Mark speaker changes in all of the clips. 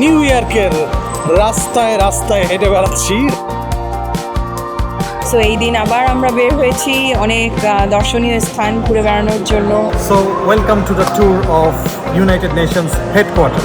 Speaker 1: New ইয়র্কের রাস্তায় রাস্তায় হেঁটে বেড়াচ্ছি।
Speaker 2: সো এই দিন আবার আমরা বের হয়েছি অনেক দর্শনীয় স্থান ঘুরে বেড়ানোর জন্য।
Speaker 1: So welcome to the tour of United Nations headquarter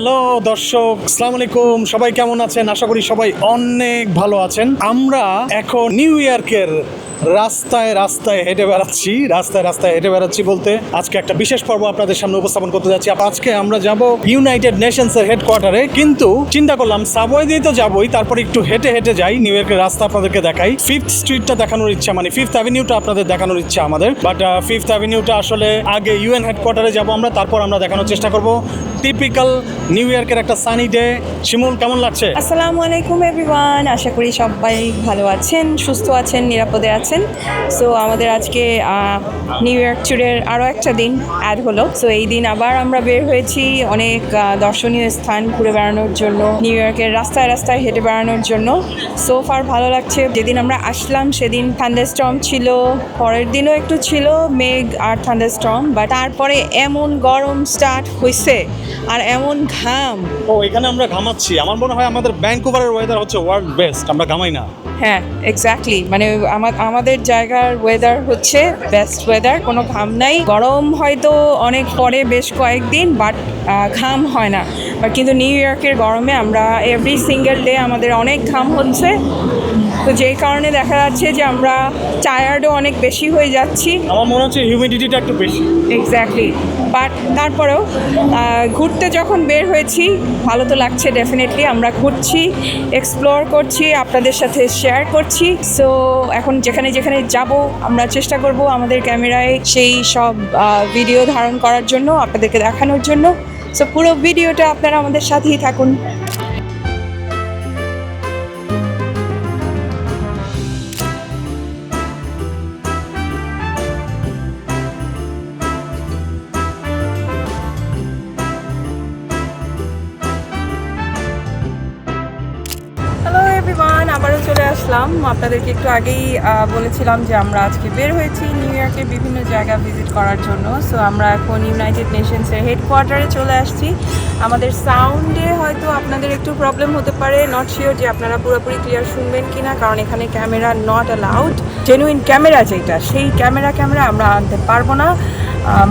Speaker 1: hello দর্শক সালাম আলাইকুম। সবাই কেমন আছেন? আশা করি সবাই অনেক ভালো আছেন। আমরা এখন নিউ ইয়র্কের রাস্তায় রাস্তায় হেঁটে বেড়াচ্ছি, রাস্তায় রাস্তায় হেঁটে বেড়াচ্ছি বলতে আজকে একটা বিশেষ পর্ব আপনাদের সামনে উপস্থাপন করতে যাচ্ছি। আজকে আমরা যাব ইউনাইটেড নেশনস এর হেডকোয়ার্টারে কিন্তু চিন্তা করলাম সাবওয়ে দিয়ে তো যাবই, তারপর একটু হেঁটে হেঁটে যাই নিউ ইয়র্কের রাস্তা আপনাদেরকে দেখাই। ফিফথ স্ট্রিটটা দেখানোর ইচ্ছা মানে ফিফথ অ্যাভিনিউটা আপনাদের দেখানোর ইচ্ছা আমাদের। বাট ফিফথ অ্যাভিনিউটা আসলে আগে ইউএন হেডকোয়ার্টারে যাব আমরা, তারপর আমরা দেখানোর চেষ্টা করব। টিপিক্যাল নিউ ইয়র্কের একটা সানি ডে শিমুল, কেমন লাগছে?
Speaker 2: আসসালামু আলাইকুম এভরিওয়ান আশা করি সবাই ভালো আছেন, সুস্থ আছেন, নিরাপদে আছেন। সো আমাদের আজকে নিউ ইয়র্ক ট্যুরের আরও একটা দিন অ্যাড হলো। সো এই দিন আবার আমরা বের হয়েছি অনেক দর্শনীয় স্থান ঘুরে বেড়ানোর জন্য নিউ ইয়র্কের রাস্তায় রাস্তায় হেঁটে বেড়ানোর জন্য। সো ফার ভালো লাগছে। যেদিন আমরা আসলাম সেদিন থান্ডারস্টর্ম ছিল, পরের দিনও একটু ছিল, মেঘ আর থান্ডারস্টর্ম বা তারপরে এমন গরম স্টার্ট হয়েছে আর এমন ঘাম।
Speaker 1: ও, এখানে আমরা ঘামাচ্ছি। আমার মনে হয় আমাদের ব্যাঙ্কুভারের ওয়েদার হচ্ছে ওয়ার্ল্ড বেস্ট আমরা ঘামাই না।
Speaker 2: হ্যাঁ এক্স্যাক্টলি মানে আমা- আমাদের জায়গার ওয়েদার হচ্ছে বেস্ট ওয়েদার কোনো ঘাম নাই। গরম হয়তো অনেক পরে বেশ কয়েকদিন বাট ঘাম হয় না। কিন্তু নিউ ইয়র্কের গরমে আমরা এভরি সিঙ্গেল ডে আমাদের অনেক ঘাম হচ্ছে। তো যেই কারণে দেখা যাচ্ছে যে আমরা টায়ার্ডও অনেক বেশি হয়ে যাচ্ছি।
Speaker 1: আমার মনে হচ্ছে হিউমিডিটিটা একটু বেশি।
Speaker 2: এক্স্যাক্টলি বাট তারপরেও ঘুরতে যখন বের হয়েছি ভালো তো লাগছে ডেফিনেটলি আমরা ঘুরছি এক্সপ্লোর করছি আপনাদের সাথে শেয়ার করছি। সো এখন যেখানে যেখানে যাব আমরা চেষ্টা করব আমাদের ক্যামেরায় সেই সব ভিডিও ধারণ করার জন্য আপনাদেরকে দেখানোর জন্য। সো পুরো ভিডিওটা আপনারা আমাদের সাথেই থাকুন। আসলাম। আপনাদেরকে একটু আগেই বলেছিলাম যে আমরা আজকে বের হয়েছি নিউ ইয়র্কের বিভিন্ন জায়গা ভিজিট করার জন্য। সো আমরা এখন ইউনাইটেড নেশনসের হেডকোয়ার্টারে চলে আসছি। আমাদের সাউন্ডে হয়তো আপনাদের একটু প্রবলেম হতে পারে। নট শিওর যে আপনারা পুরোপুরি ক্লিয়ার শুনবেন কি না কারণ এখানে camera not allowed genuine camera যেটা, সেই ক্যামেরা ক্যামেরা আমরা আনতে পারব না।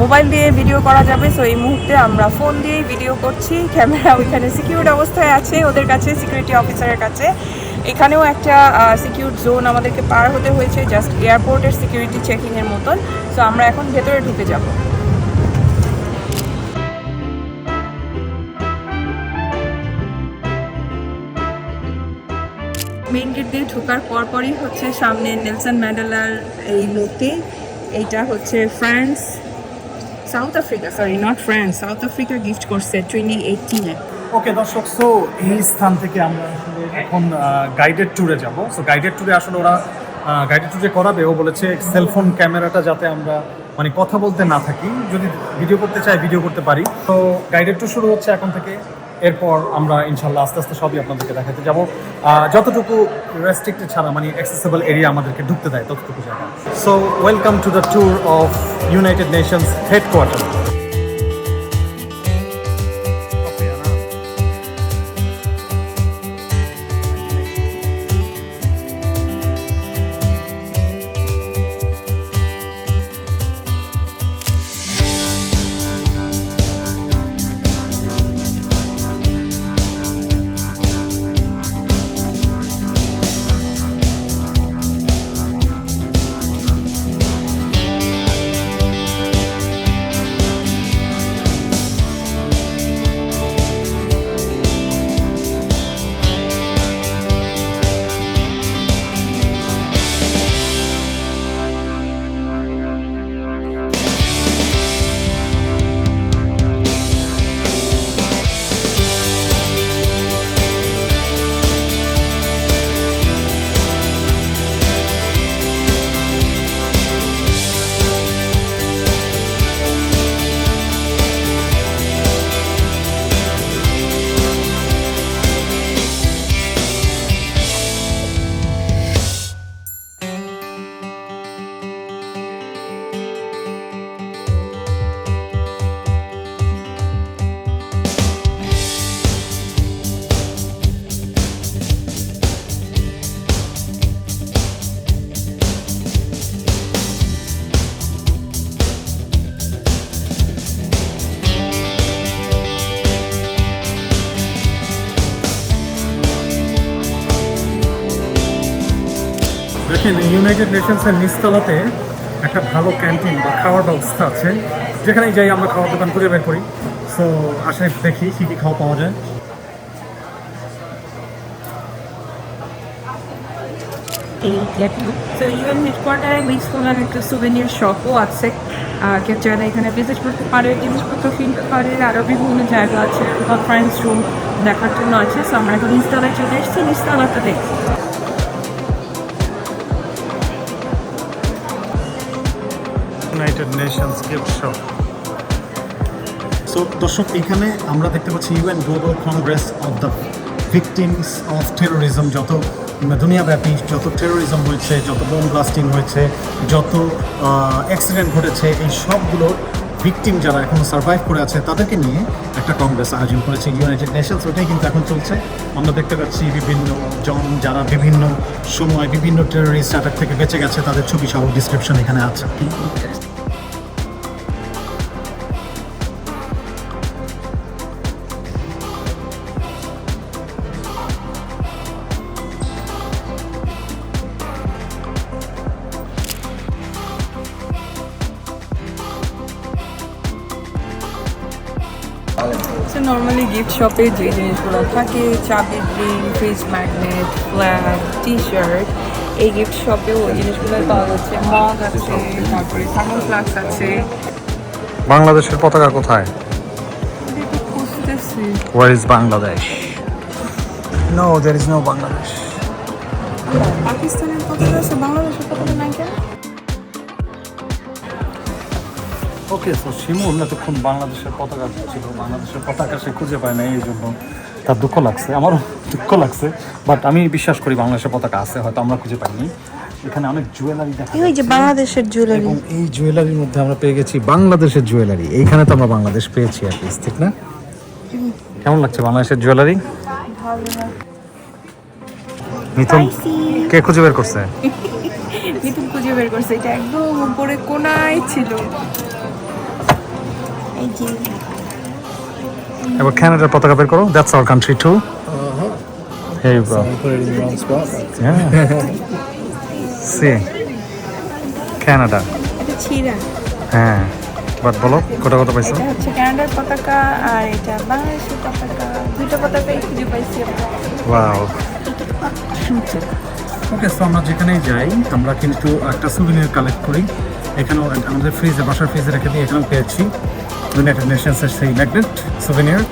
Speaker 2: মোবাইল দিয়ে ভিডিও করা যাবে। সো এই মুহূর্তে আমরা ফোন দিয়েই ভিডিও করছি। ক্যামেরা ওইখানে সিকিউর অবস্থায় আছে ওদের কাছে সিকিউরিটি অফিসারের কাছে। এখানেও একটা সিকিউর জোন আমাদেরকে পার হতে হয়েছে জাস্ট এয়ারপোর্টের সিকিউরিটি চেকিংয়ের মতন। সো আমরা এখন ভেতরে ঢুকে যাব। মেইন গেট দিয়ে ঢোকার পরপরই হচ্ছে সামনে নেলসন ম্যান্ডেলার এই মূর্তি এইটা হচ্ছে France South Africa sorry not France South Africa gift করছে টোয়েন্টি এইটিনে
Speaker 1: ওকে, দর্শক সো এই স্থান থেকে আমরা আসলে এখন গাইডেড ট্যুরে যাব। সো গাইডেড ট্যুরে আসলে ওরা গাইডেড ট্যুরে করাবে। ও বলেছে সেলফোন ক্যামেরাটা যাতে আমরা মানে কথা বলতে না থাকি। যদি ভিডিও করতে চাই ভিডিও করতে পারি। তো গাইডেড ট্যুর শুরু হচ্ছে এখন থেকে। এরপর আমরা ইনশাল্লাহ আস্তে আস্তে সবই আপনাদেরকে দেখাতে যাব। যতটুকু রেস্ট্রিক্টেড ছাড়া মানে অ্যাক্সেসেবল এরিয়া আমাদেরকে ঢুকতে দেয়, ততটুকু জায়গা। So welcome to the tour of United Nations headquarter United নেশনসের নিচতলাতে একটা ভালো ক্যান্টিন বা খাওয়ার ব্যবস্থা আছে। যেখানে যাই আমরা খাওয়ার দোকান খুঁজে বের করি। সো আসলে দেখি কী কী খাওয়া পাওয়া যায়।
Speaker 2: তো ইউএন হেডকোয়ার্টারে মিক্সফোলার একটা সুভেনিয়ার শপও আছে। কেউ চাইলে এখানে ভিজিট করতে পারে জিনিসপত্র কিনতে পারে। আরও বিভিন্ন জায়গা আছে কনফারেন্স রুম দেখার জন্য আছে। সো আমরা এখন চলে এসেছি ইনস্টলারটা দেখছি।
Speaker 1: United Nations gift shop so দর্শক, এখানে আমরা দেখতে পাচ্ছি UN global congress of the victims of terrorism যত দুনিয়াব্যাপী, যত টেরোরিজম হয়েছে, যত বোম ব্লাস্টিং হয়েছে, যত অ্যাক্সিডেন্ট ঘটেছে, এই সবগুলো ভিকটিম যারা এখন সার্ভাইভ করে আছে, তাদেরকে নিয়ে একটা কংগ্রেস আয়োজন করেছে ইউনাইটেড নেশনস ওটাই কিন্তু এখন চলছে। আমরা দেখতে পাচ্ছি বিভিন্ন জন যারা বিভিন্ন সময় বিভিন্ন টেরোরিস্ট অ্যাটাক থেকে বেঁচে গেছে, তাদের ছবি সহ ডিসক্রিপশন এখানে আছে।
Speaker 2: সো নর্মালি গিফট শপে যে জিনিসগুলো থাকে চাবির ring fridge magnet flag T shirt এই গিফট শপেও ওই জিনিসগুলো পাওয়া যাচ্ছে। মগ আছে তারপরে থার্মোল ফ্লাক্স আছে।
Speaker 1: বাংলাদেশের পতাকা কোথায়? Where is Bangladesh? No, there is no Bangladesh.
Speaker 2: পাকিস্তানের পতাকা আছে বাংলাদেশের পতাকা
Speaker 1: ওকে তো শিমুল এতক্ষণ বাংলাদেশের পতাকা ছিল বাংলাদেশের পতাকা সে খুঁজে পায় না এই জন্য তার দুঃখ লাগছে আমারও দুঃখ লাগছে বাট আমি বিশ্বাস করি বাংলাদেশের পতাকা আছে হয়তো আমরা খুঁজে পাইনি। এখানে অনেক জুয়েলারি দেখা
Speaker 3: ওই যে বাংলাদেশের জুয়েলারি
Speaker 1: এবং এই জুয়েলারির মধ্যে আমরা পেয়ে গেছি বাংলাদেশের জুয়েলারি এইখানে তো আমরা বাংলাদেশ পেয়েছি আর কি ঠিক না? কেমন লাগছে বাংলাদেশের জুয়েলারি মিথুন কে খুঁজে বের করছে?
Speaker 2: মিথুন খুঁজে বের করছে এটা একদম উপরে কোনায় ছিল।
Speaker 3: এই
Speaker 1: এবার ক্যানাডার পতাকা বের করো। That's our country too Here you go. Yeah. See. Canada. হ্যাঁ। বাট বলো কোটা কত পাইছো?
Speaker 2: এটা হচ্ছে কানাডার পতাকা আর এটা বাংলাদেশের পতাকা। দুইটা পতাকাই খুঁজে পাইছি আমরা।
Speaker 1: ওয়াও ওকে সো আমরা যেখানেই যাই আমরা কিন্তু একটা সুভিনিয়ার কালেক্ট করি। এখানেও আমাদের ফ্রিজে বাসার ফ্রিজে রেখে দিয়ে এখানেও পেয়েছি। ইউনাইটেড নেশনসের সেই ম্যাগনেট সুভেনিয়ার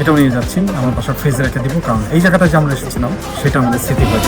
Speaker 1: এটাও নিয়ে যাচ্ছি। আমার বাসার ফ্রিজে রেখে দিব, কারণ এই জায়গাটা যে আমরা এসেছিলাম, সেটা আমাদের স্মৃতি হয়ে